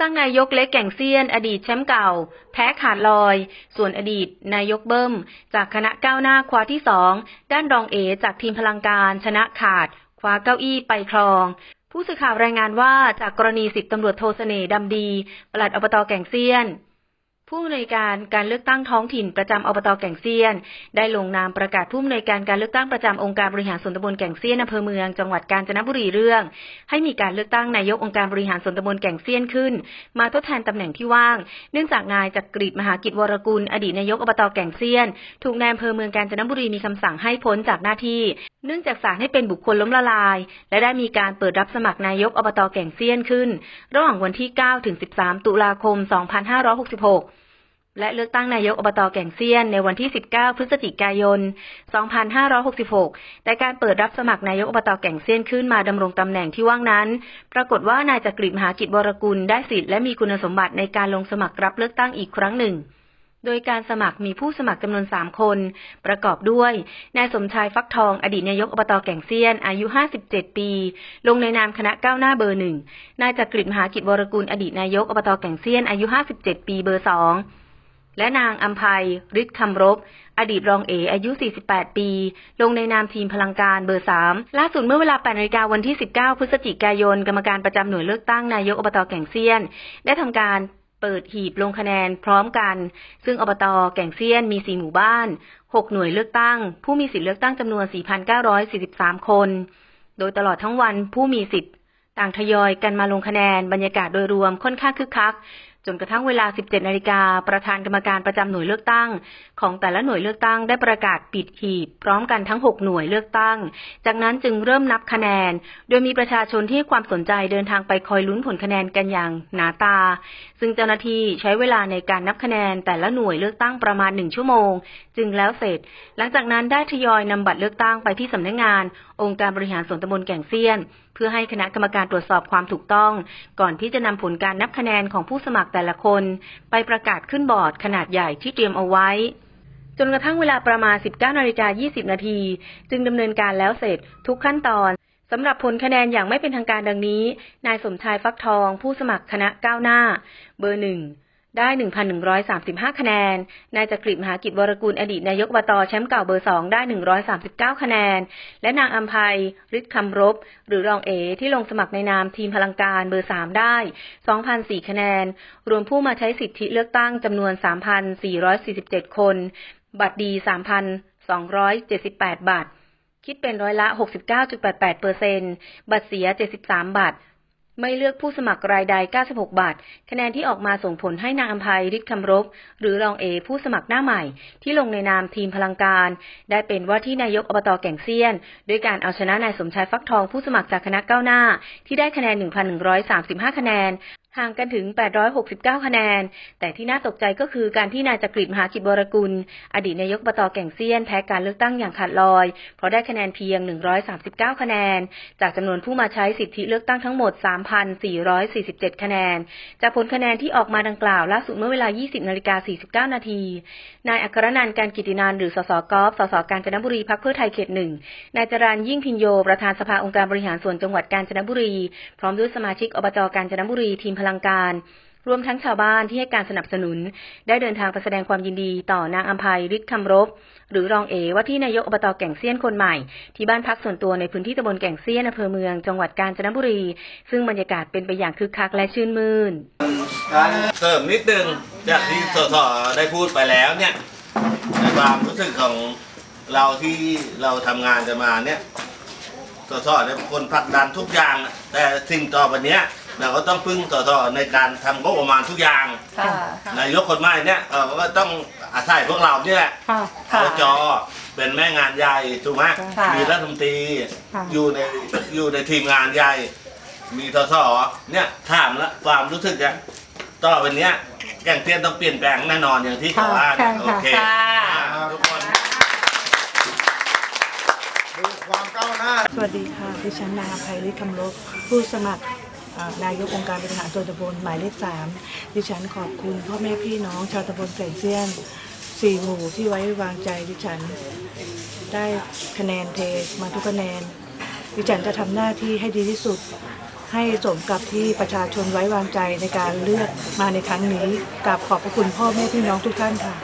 ตั้งนายกเล็กแก่งเซียน อดีตแชมป์เก่า แพ้ขาดลอย ส่วนอดีต นายกเบิ้ม จากคณะก้าวหน้าคว้าที่สองด้านรองเอจากทีมพลังการ ชนะขาด คว้าเก้าอี้ไปครองผู้สื่อข่าวรายงานว่าจากกรณีสิบตำรวจโทเสน่ดำดี ปลัดอบตแก่งเซียน ผู้อำนวยการการเลือกตั้งท้องถิ่นประจำอบตแก่งเซียน ได้ลงนามประกาศผู้อำนวยการการเลือกตั้งประจำองค์การบริหารส่วนตำบลแก่งเซียนอำเภอเมืองจังหวัดกาญจนบุรีเรื่อง ให้มีการเลือกตั้งนายกองค์การบริหารส่วนตำบลแก่งเซียนขึ้น มาทดแทนตำแหน่งที่ว่าง เนื่องจากนายจักรีดมหากิจวรกุล อดีตนายกอบตแก่งเซียน ถูกนายอำเภอเมืองกาญจนบุรีมีคำสั่งให้พ้นจากหน้าที่ เนื่องจากศาลให้เป็นบุคคลล้มละลาย และได้มีการเปิดรับสมัครนายกอบตแก่งเซียนขึ้น ระหว่างวันที่ 9 ถึง 13 ตุลาคม 2566 และเลือกตั้งนายกอบตแก่งเซียนในวันที่ 19 พฤศจิกายน 2566 แต่การเปิดรับสมัครนายกอบตแก่งเซียนขึ้นมาดำรงตำแหน่งที่ว่างนั้น ปรากฏว่านายจักริมหากิจวรกุลได้สิทธิ์และมีคุณสมบัติในการลงสมัครรับเลือกตั้งอีกครั้งหนึ่ง โดยการสมัครมีผู้สมัครจำนวน 3 คน ประกอบด้วย นายสมชายฟักทอง อดีตนายกอบตแก่งเซียน อายุ 57 ปี ลงในนามคณะก้าวหน้าเบอร์หนึ่ง นายจักริดมหากิจวรกุล อดีตนายกอบตแก่งเซียน อายุ 57 ปี เบอร์สองและนางอัมภัยฤทธิ์คำรบ อดีตรองเอ อายุ 48 ปี ลงในนามทีมพลังการเบอร์ 3 ล่าสุดเมื่อเวลา8นาฬิกาวันที่ 19 พฤศจิกายน กรรมการประจำหน่วยเลือกตั้งนายกอบตแก่งเซียน ได้ทำการ เปิดหีบลงคะแนนพร้อมกัน ซึ่งอบตแก่งเซียนมี 4 หมู่บ้าน 6 หน่วยเลือกตั้ง ผู้มีสิทธิเลือกตั้งจำนวน 4,943 คน โดยตลอดทั้งวันผู้มีสิทธิ์ต่างทยอยกันมาลงคะแนน บรรยากาศโดยรวมค่อนข้างคึกคัก จนกระทั่งเวลา 17 นาฬิกา ประธานกรรมการประจำหน่วยเลือกตั้ง ของแต่ละหน่วยเลือกตั้งได้ประกาศปิดหีบ พร้อมกันทั้ง 6 หน่วยเลือกตั้ง จากนั้นจึงเริ่มนับคะแนน โดยมีประชาชนที่ความสนใจเดินทางไปคอยลุ้นผลคะแนนกันอย่างหนาตา ซึ่งเจ้าหน้าที่ใช้เวลาในการนับคะแนนแต่ละหน่วยเลือกตั้งประมาณ 1 ชั่วโมง จึงแล้วเสร็จ หลังจากนั้นได้ทยอยนำบัตรเลือกตั้งไปที่สำนักงาน องค์การบริหารส่วนตำบลแก่งเซียน พื่อให้คณะกรรมการตรวจสอบความถูกต้อง ก่อนที่จะนำผลการนับคะแนนของผู้สมัครแต่ละคน ไปประกาศขึ้นบอร์ดขนาดใหญ่ที่เตรียมเอาไว้ จนกระทั่งเวลาประมาณ 19นาฬิกา20 นาที จึงดำเนินการแล้วเสร็จทุกขั้นตอนสำหรับผลคะแนนอย่างไม่เป็นทางการดังนี้ นายสมชายฟักทอง ผู้สมัครคณะก้าวหน้า เบอร์หนึ่ง ได้ 1,135 คะแนน นายจักริดมหากิจวรกุลอดีตนายกอบตแชมป์เก่าเบอร์สองได้ 139 คะแนน และนางอัมภัยฤทธิ์คำรบ หรือรองเอที่ลงสมัครในนามทีมพลังการเบอร์สามได้ 2,004 คะแนน รวมผู้มาใช้สิทธิเลือกตั้งจำนวน 3,447 คน บัตรดี 3,278 บาท คิดเป็นร้อยละ 69.88เปอร์เซ็นบัตรเสีย 73 บาท ไม่เลือกผู้สมัครรายใด 96 บาท คะแนนที่ออกมาส่งผลให้นางอัมภัยฤทธิ์คำรบ หรือรองเอ ผู้สมัครหน้าใหม่ ที่ลงในนามทีมพลังการ ได้เป็นว่าที่นายกอบตแก่งเซียน ด้วยการเอาชนะนายสมชายฟักทองผู้สมัครจากคณะก้าวหน้า ที่ได้คะแนน 1,135 คะแนน ห่างกันถึง 869 คะแนน แต่ที่น่าตกใจก็คือการที่นายจักริดมหากิจวรกุล อดีตนายกบตแก่งเซียนแพ้การเลือกตั้งอย่างขาดลอย เพราะได้คะแนนเพียง 139 คะแนน จากจำนวนผู้มาใช้สิทธิเลือกตั้งทั้งหมด 3,447 คะแนน จากผลคะแนนที่ออกมาดังกล่าวล่าสุดเมื่อเวลา 20นาฬิกา49 นาที นายอัครนันท์การกิตินันหรือสสกอฟสสกาญจนบุรีพรรคเพื่อไทยเขตหนึ่ง นายจรัญยิ่งพินโย ประธานสภาองค์การบริหารส่วนจังหวัดกาญจนบุรี พร้อมด้วยสมาชิกอบจกาญจนบุรีทีมพลังการ รวมทั้งชาวบ้านที่ให้การสนับสนุน ได้เดินทางไปแสดงความยินดีต่อนางอัมภัยฤทธิ์คำรบ หรือรองเอว่าที่นายกอบตแก่งเซียนคนใหม่ ที่บ้านพักส่วนตัวในพื้นที่ตำบลแก่งเซียนอำเภอเมืองจังหวัดกาญจนบุรี ซึ่งบรรยากาศเป็นไปอย่างคึกคักและชื่นมื่นเสริมนิดนึงจากที่สสได้พูดไปแล้วเนี่ยในความรู้สึกของเราที่เราทำงานกันมาเนี่ยสสเนี่ยคนผลักดันทุกอย่าง แต่สิ่งต่อไปเนี้ย เราก็ต้องพึ่งสสในการทำงบประมาณทุกอย่างค่ะนายกคนใหม่เนี่ยเออก็ต้องอาศัยพวกเราเนี่ยแหละค่ะอจเป็นแม่งานใหญ่ถูกไหมค่ะ มีรัฐมนตรีค่ะ อยู่ในอยู่ในทีมงานใหญ่ มีทศเนี่ยถามแล้วความรู้สึกเนี่ยต่อไปเนี้ยแก่งเตี้ยนต้องเปลี่ยนแปลงแน่นอนอย่างที่เขาว่าเนี่ยค่ะโอเคค่ะ อ่าทุกคน ดูความก้าวหน้า สวัสดีค่ะ ดิฉันนางอภัยฤทธิ์คำลบผู้สมัครอ่า นายกองค์การบริหารส่วนตำบลหมายเลขสามดิฉันขอบคุณพ่อแม่พี่น้องชาวตำบลแก่งเซียนสี่หมู่ที่ไว้วางใจดิฉัน ได้คะแนนเทมาทุกคะแนน ดิฉันจะทำหน้าที่ให้ดีที่สุด ให้สมกับที่ประชาชนไว้วางใจในการเลือกมาในครั้งนี้กราบขอบพระคุณพ่อแม่พี่น้องทุกท่านค่ะ